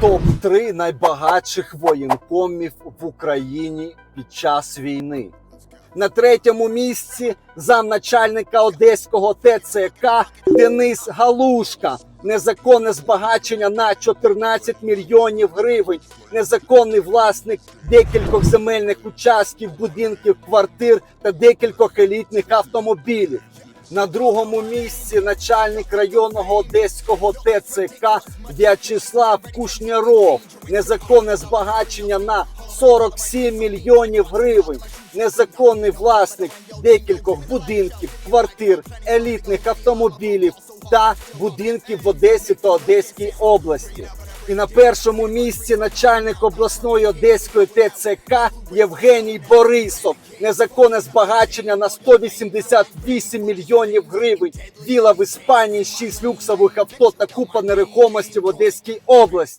Топ-3 найбагатших воєнкомів в Україні під час війни. На третьому місці замначальника Одеського ТЦК Денис Галушка. Незаконне збагачення на 14 мільйонів гривень. Незаконний власник декількох земельних участків, будинків, квартир та декількох елітних автомобілів. На другому місці начальник районного одеського ТЦК В'ячеслав Кушняров. Незаконне збагачення на 47 мільйонів гривень. Незаконний власник декількох будинків, квартир, елітних автомобілів та будинків в Одесі та Одеській області. І на першому місці начальник обласної одеської ТЦК Євгеній Борисов. Незаконне збагачення на 188 мільйонів гривень. Віла в Іспанії, 6 люксових авто та купа нерухомості в Одеській області.